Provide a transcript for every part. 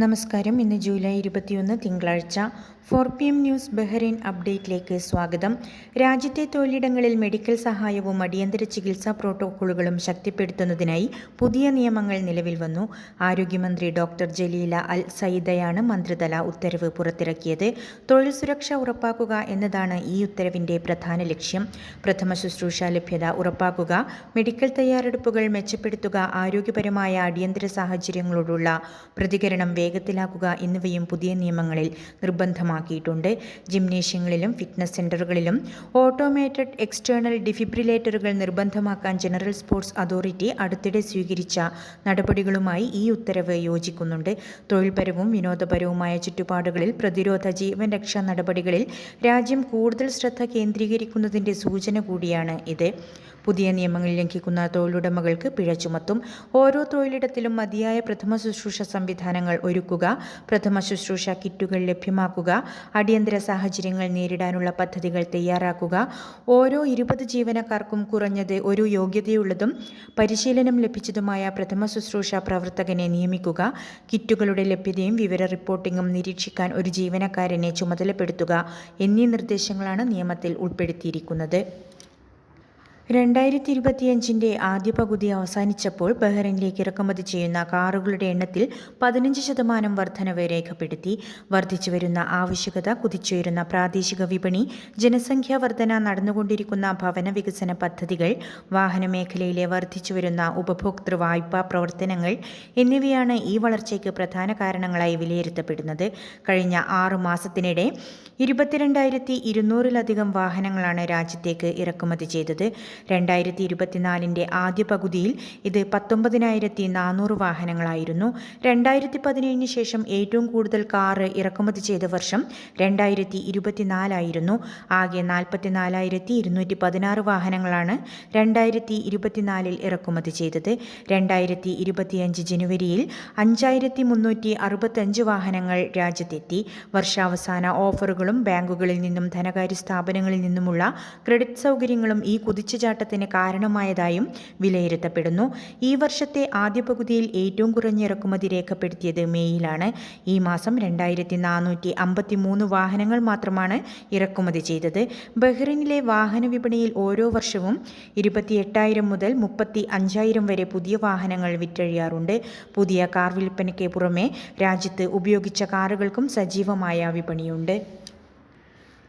നമസ്കാരം. ഇന്ന് ജൂലൈ ഇരുപത്തിയൊന്ന് തിങ്കളാഴ്ച four P M news Bahrain അപ്ഡേറ്റിലേക്ക് സ്വാഗതം. രാജ്യത്തെ തൊഴിലിടങ്ങളിൽ മെഡിക്കൽ സഹായവും അടിയന്തര ചികിത്സാ പ്രോട്ടോക്കോളുകളും ശക്തിപ്പെടുത്തുന്നതിനായി പുതിയ നിയമങ്ങൾ നിലവിൽ വന്നു. ആരോഗ്യമന്ത്രി ഡോക്ടർ ജലീല അൽ സയ്യിദയാണ് മന്ത്രിതല ഉത്തരവ് പുറത്തിറക്കിയത്. തൊഴിൽ സുരക്ഷ ഉറപ്പാക്കുക എന്നതാണ് ഈ ഉത്തരവിന്റെ പ്രധാന ലക്ഷ്യം. പ്രഥമ ശുശ്രൂഷ ലഭ്യത ഉറപ്പാക്കുക മെഡിക്കൽ തയ്യാറെടുപ്പുകൾ മെച്ചപ്പെടുത്തുക ആരോഗ്യപരമായ അടിയന്തര സാഹചര്യങ്ങളോടുള്ള പ്രതികരണം വേഗത്തിലാക്കുക എന്നിവയും പുതിയ നിയമങ്ങളിൽ നിർബന്ധമാക്കിയിട്ടുണ്ട്. ജിംനേഷ്യങ്ങളിലും ഫിറ്റ്നസ് സെന്ററുകളിലും ഓട്ടോമേറ്റഡ് എക്സ്റ്റേണൽ ഡിഫിബ്രിലേറ്ററുകൾ നിർബന്ധമാക്കാൻ ജനറൽ സ്പോർട്സ് അതോറിറ്റി അടുത്തിടെ സ്വീകരിച്ച നടപടികളുമായി ഈ ഉത്തരവ് യോജിക്കുന്നുണ്ട്. തൊഴിൽപരവും വിനോദപരവുമായ ചുറ്റുപാടുകളിൽ പ്രതിരോധ ജീവൻ രക്ഷാ നടപടികളിൽ രാജ്യം കൂടുതൽ ശ്രദ്ധ കേന്ദ്രീകരിക്കുന്നതിന്റെ സൂചന കൂടിയാണ് ഇത്. പുതിയ നിയമങ്ങൾ ലംഘിക്കുന്ന തൊഴിലുടമകൾക്ക് പിഴ ചുമത്തും. ഓരോ തൊഴിലിടത്തിലും മതിയായ പ്രഥമ ശുശ്രൂഷ സംവിധാനങ്ങൾ ഒരുക്കുക. പ്രഥമ ശുശ്രൂഷ കിറ്റുകൾ ലഭ്യമാക്കുക. അടിയന്തര സാഹചര്യങ്ങൾ നേരിടാനുള്ള പദ്ധതികൾ തയ്യാറാക്കുക. ഓരോ ഇരുപത് ജീവനക്കാർക്കും കുറഞ്ഞത് ഒരു യോഗ്യതയുള്ളതും പരിശീലനം ലഭിച്ചതുമായ പ്രഥമ ശുശ്രൂഷ പ്രവർത്തകനെ നിയമിക്കുക. കിറ്റുകളുടെ ലഭ്യതയും വിവര റിപ്പോർട്ടിംഗും നിരീക്ഷിക്കാൻ ഒരു ജീവനക്കാരനെ ചുമതലപ്പെടുത്തുക എന്നീ നിർദ്ദേശങ്ങളാണ് നിയമത്തിൽ ഉൾപ്പെടുത്തിയിരിക്കുന്നത്. രണ്ടായിരത്തി ഇരുപത്തിയഞ്ചിന്റെ ആദ്യ പകുതി അവസാനിച്ചപ്പോൾ ബഹ്റൈനിലേക്ക് ഇറക്കുമതി ചെയ്യുന്ന കാറുകളുടെ എണ്ണത്തിൽ പതിനഞ്ച് ശതമാനം വർധനവ് രേഖപ്പെടുത്തി. വർദ്ധിച്ചു വരുന്ന ആവശ്യകത കുതിച്ചുയരുന്ന പ്രാദേശിക വിപണി ജനസംഖ്യാ വർധന നടന്നുകൊണ്ടിരിക്കുന്ന ഭവന വികസന പദ്ധതികൾ വാഹന മേഖലയിലെ വർദ്ധിച്ചു വരുന്ന ഉപഭോക്തൃ വായ്പാ പ്രവർത്തനങ്ങൾ എന്നിവയാണ് ഈ വളർച്ചയ്ക്ക് പ്രധാന കാരണങ്ങളായി വിലയിരുത്തപ്പെടുന്നത്. കഴിഞ്ഞ ആറു മാസത്തിനിടെ ഇരുപത്തിരണ്ടായിരത്തി ഇരുന്നൂറിലധികം വാഹനങ്ങളാണ് രാജ്യത്തേക്ക് ഇറക്കുമതി ചെയ്തത്. രണ്ടായിരത്തി ഇരുപത്തിനാലിന്റെ ആദ്യ പകുതിയിൽ ഇത് പത്തൊമ്പതിനായിരത്തി നാനൂറ് വാഹനങ്ങളായിരുന്നു. രണ്ടായിരത്തി പതിനേഴിന് ശേഷം ഏറ്റവും കൂടുതൽ കാറ് ഇറക്കുമതി ചെയ്ത വർഷം രണ്ടായിരത്തി ഇരുപത്തിനാലായിരുന്നു ആകെ നാൽപ്പത്തിനാലായിരത്തി ഇരുന്നൂറ്റി പതിനാറ് വാഹനങ്ങളാണ് രണ്ടായിരത്തി ഇരുപത്തിനാലിൽ ഇറക്കുമതി ചെയ്തത്. രണ്ടായിരത്തി ഇരുപത്തിയഞ്ച് ജനുവരിയിൽ അഞ്ചായിരത്തി മുന്നൂറ്റി അറുപത്തഞ്ച് വാഹനങ്ങൾ രാജ്യത്തെത്തി. വർഷാവസാന ഓഫറുകളും ബാങ്കുകളിൽ നിന്നും ധനകാര്യ സ്ഥാപനങ്ങളിൽ നിന്നുമുള്ള ക്രെഡിറ്റ് സൗകര്യങ്ങളും ഈ കുതിച്ചുചാട്ടത്തിന് കാരണമായതായും വിലയിരുത്തപ്പെടുന്നു. ഈ വർഷത്തെ ആദ്യ പകുതിയിൽ ഏറ്റവും കുറഞ്ഞ ഇറക്കുമതി രേഖപ്പെടുത്തിയത് മേയിലാണ്. ഈ മാസം രണ്ടായിരത്തി നാനൂറ്റി അമ്പത്തി മൂന്ന് വാഹനങ്ങൾ മാത്രമാണ് ഇറക്കുമതി ചെയ്തത്. ബഹ്റിനിലെ വാഹന വിപണിയിൽ ഓരോ വർഷവും ഇരുപത്തി എട്ടായിരം മുതൽ മുപ്പത്തി അഞ്ചായിരം വരെ പുതിയ വാഹനങ്ങൾ വിറ്റഴിയാറുണ്ട്. പുതിയ കാർ വിൽപ്പനയ്ക്ക് പുറമെ രാജ്യത്ത് ഉപയോഗിച്ച കാറുകൾക്കും സജീവമായ വിപണിയുണ്ട്.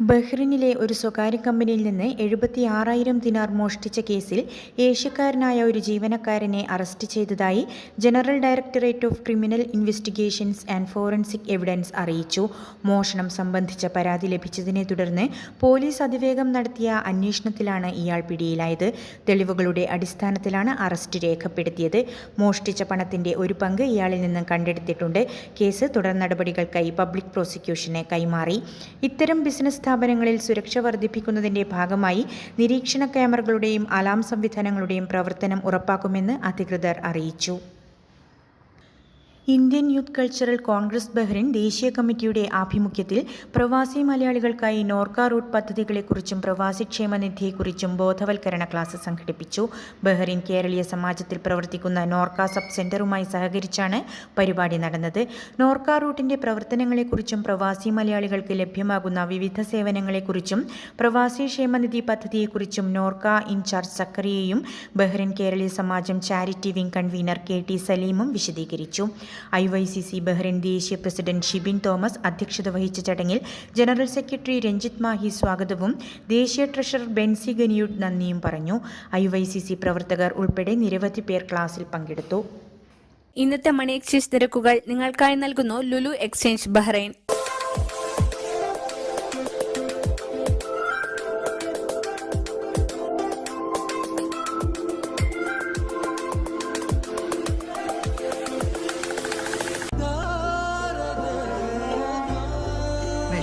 ബഹ്റിനിലെ ഒരു സ്വകാര്യ കമ്പനിയിൽ നിന്ന് എഴുപത്തി ആറായിരം ദിനാർ മോഷ്ടിച്ച കേസിൽ ഏഷ്യക്കാരനായ ഒരു ജീവനക്കാരനെ അറസ്റ്റ് ചെയ്തതായി general directorate of criminal investigations and forensic evidence അറിയിച്ചു. മോഷണം സംബന്ധിച്ച പരാതി ലഭിച്ചതിനെ തുടർന്ന് പോലീസ് അതിവേഗം നടത്തിയ അന്വേഷണത്തിലാണ് ഇയാൾ പിടിയിലായത്. തെളിവുകളുടെ അടിസ്ഥാനത്തിലാണ് അറസ്റ്റ് രേഖപ്പെടുത്തിയത്. മോഷ്ടിച്ച പണത്തിന്റെ ഒരു പങ്ക് ഇയാളിൽ നിന്നും കണ്ടെടുത്തിട്ടുണ്ട്. കേസ് തുടർ നടപടികൾക്കായി പബ്ലിക് പ്രോസിക്യൂഷന് കൈമാറി. ഇത്തരം ബിസിനസ് സ്ഥാപനങ്ങളിൽ സുരക്ഷ വർദ്ധിപ്പിക്കുന്നതിന്റെ ഭാഗമായി നിരീക്ഷണ ക്യാമറകളുടെയും അലാം സംവിധാനങ്ങളുടെയും പ്രവർത്തനം ഉറപ്പാക്കുമെന്ന് അധികൃതർ അറിയിച്ചു. Indian youth cultural congress Bahrain ദേശീയ കമ്മിറ്റിയുടെ ആഭിമുഖ്യത്തിൽ പ്രവാസി മലയാളികൾക്കായി നോർക്ക റൂട്ട് പദ്ധതികളെക്കുറിച്ചും പ്രവാസി ക്ഷേമനിധിയെക്കുറിച്ചും ബോധവൽക്കരണ ക്ലാസ് സംഘടിപ്പിച്ചു. ബഹ്റിൻ കേരളീയ സമാജത്തിൽ പ്രവർത്തിക്കുന്ന നോർക്ക സബ് സെന്ററുമായി സഹകരിച്ചാണ് പരിപാടി നടന്നത്. നോർക്ക റൂട്ടിന്റെ പ്രവർത്തനങ്ങളെക്കുറിച്ചും പ്രവാസി മലയാളികൾക്ക് ലഭ്യമാകുന്ന വിവിധ സേവനങ്ങളെക്കുറിച്ചും പ്രവാസി ക്ഷേമനിധി പദ്ധതിയെക്കുറിച്ചും Norka in charge സക്കറിയയും Bahrain Keraleeya Samajam charity wing convener K T സലീമും വിശദീകരിച്ചു. I Y C C Bahrain ദേശീയ പ്രസിഡന്റ് ഷിബിൻ തോമസ് അധ്യക്ഷത വഹിച്ച ചടങ്ങിൽ ജനറൽ സെക്രട്ടറി രഞ്ജിത് മാഹി സ്വാഗതവും ദേശീയ ട്രഷറർ ബെൻസി ഗനിയുട്ട് നന്ദിയും പറഞ്ഞു. ഐ വൈ സി സി പ്രവർത്തകർ ഉൾപ്പെടെ നിരവധി പേർ ക്ലാസ്സിൽ പങ്കെടുത്തു. ഇന്നത്തെ മണി എക്സ്ചേഞ്ച് നിരക്കുകൾ നിങ്ങൾക്കായി നൽകുന്നു Lulu exchange Bahrain.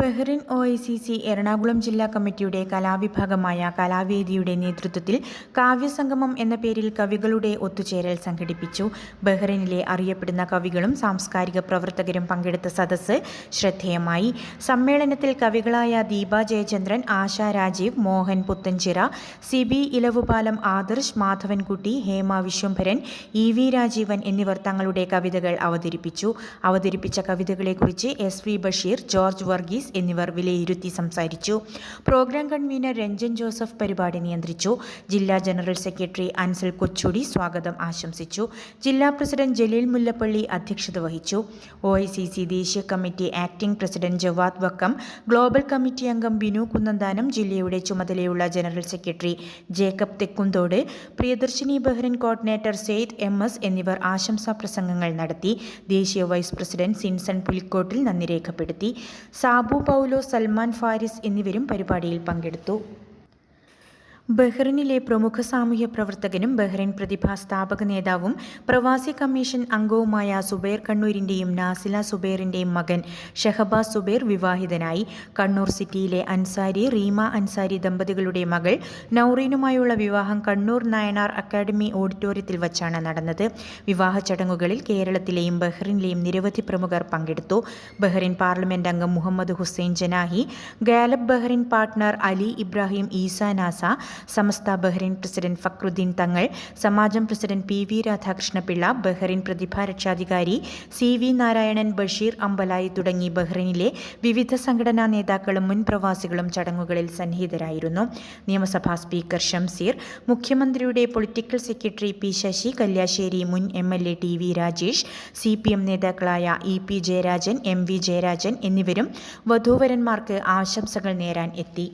Bahrain O I C C Ernakulam ജില്ലാ കമ്മിറ്റിയുടെ കലാവിഭാഗമായ കലാവേദിയുടെ നേതൃത്വത്തിൽ കാവ്യസംഗമം എന്ന പേരിൽ കവികളുടെ ഒത്തുചേരൽ സംഘടിപ്പിച്ചു. ബഹ്റിനിലെ അറിയപ്പെടുന്ന കവികളും സാംസ്കാരിക പ്രവർത്തകരും പങ്കെടുത്ത സദസ്സ് ശ്രദ്ധേയമായി. സമ്മേളനത്തിൽ കവികളായ ദീപ ജയചന്ദ്രൻ ആശ രാജീവ് മോഹൻ പുത്തഞ്ചിറ സിബി ഇലവുപാലം ആദർശ് മാധവൻകുട്ടി ഹേമ വിശ്വംഭരൻ ഇ വി രാജീവൻ എന്നിവർ തങ്ങളുടെ കവിതകൾ അവതരിപ്പിച്ചു. അവതരിപ്പിച്ച കവിതകളെക്കുറിച്ച് എസ് വി ബഷീർ ജോർജ് വർഗീസ് എന്നിവർ വിലയിരുത്തി സംസാരിച്ചു. പ്രോഗ്രാം കൺവീനർ രഞ്ജൻ ജോസഫ് പരിപാടി നിയന്ത്രിച്ചു. ജില്ലാ ജനറൽ സെക്രട്ടറി അൻസൽ കൊച്ചുടി സ്വാഗതം ആശംസിച്ചു. ജില്ലാ പ്രസിഡന്റ് ജലീൽ മുല്ലപ്പള്ളി അധ്യക്ഷത വഹിച്ചു. ഒ ദേശീയ committee acting president Javad Vakkom global committee അംഗം ബിനു കുന്നന്താനം ജില്ലയുടെ ചുമതലയുള്ള general secretary Jacob Thekkumthodu Priyadarshini Bahrain coordinator Syed M S എന്നിവർ ആശംസാ പ്രസംഗങ്ങൾ നടത്തി. ദേശീയ വൈസ് പ്രസിഡന്റ് സിൻസൺ പുലിക്കോട്ടിൽ നന്ദി രേഖപ്പെടുത്തി. സാബു പൗലോ സൽമാൻ ഫാരിസ് എന്നിവരും പരിപാടിയിൽ പങ്കെടുത്തു. ബഹ്റിനിലെ പ്രമുഖ സാമൂഹ്യ പ്രവർത്തകനും ബഹ്റൈൻ പ്രതിഭാ സ്ഥാപക നേതാവും പ്രവാസി കമ്മീഷൻ അംഗവുമായ സുബൈർ കണ്ണൂരിന്റെയും നാസില സുബൈറിന്റെയും മകൻ ഷഹബാസ് സുബൈർ വിവാഹിതനായി. കണ്ണൂർ സിറ്റിയിലെ അൻസാരി റീമ അൻസാരി ദമ്പതികളുടെ മകൾ നൌറീനുമായുള്ള വിവാഹം കണ്ണൂർ നായനാർ അക്കാദമി ഓഡിറ്റോറിയത്തിൽ വച്ചാണ് നടന്നത്. വിവാഹ ചടങ്ങുകളിൽ കേരളത്തിലെയും ബഹ്റിനിലെയും നിരവധി പ്രമുഖർ പങ്കെടുത്തു. ബഹ്റിൻ പാർലമെന്റ് അംഗം Mohammed Hussain Janahi ഗാലബ് Bahrain partner Ali Ibrahim Isa NASA Samastha Bahrain president Fakhruddin Thangal Samajam president P V Radhakrishna Pillai Bahrain Prathibha രക്ഷാധികാരി സി വി നാരായണൻ ബഷീർ അമ്പലായി തുടങ്ങി ബഹ്റിനിലെ വിവിധ സംഘടനാ നേതാക്കളും മുൻ പ്രവാസികളും ചടങ്ങുകളിൽ സന്നിഹിതരായിരുന്നു. നിയമസഭാ സ്പീക്കർ ഷംസീർ മുഖ്യമന്ത്രിയുടെ political secretary P Sasi Kalliasseri മുൻ M L A T V Rajesh C P M നേതാക്കളായ E P Jayarajan M V Jayarajan എന്നിവരും വധൂവരന്മാർക്ക് ആശംസകൾ നേരാൻ എത്തി.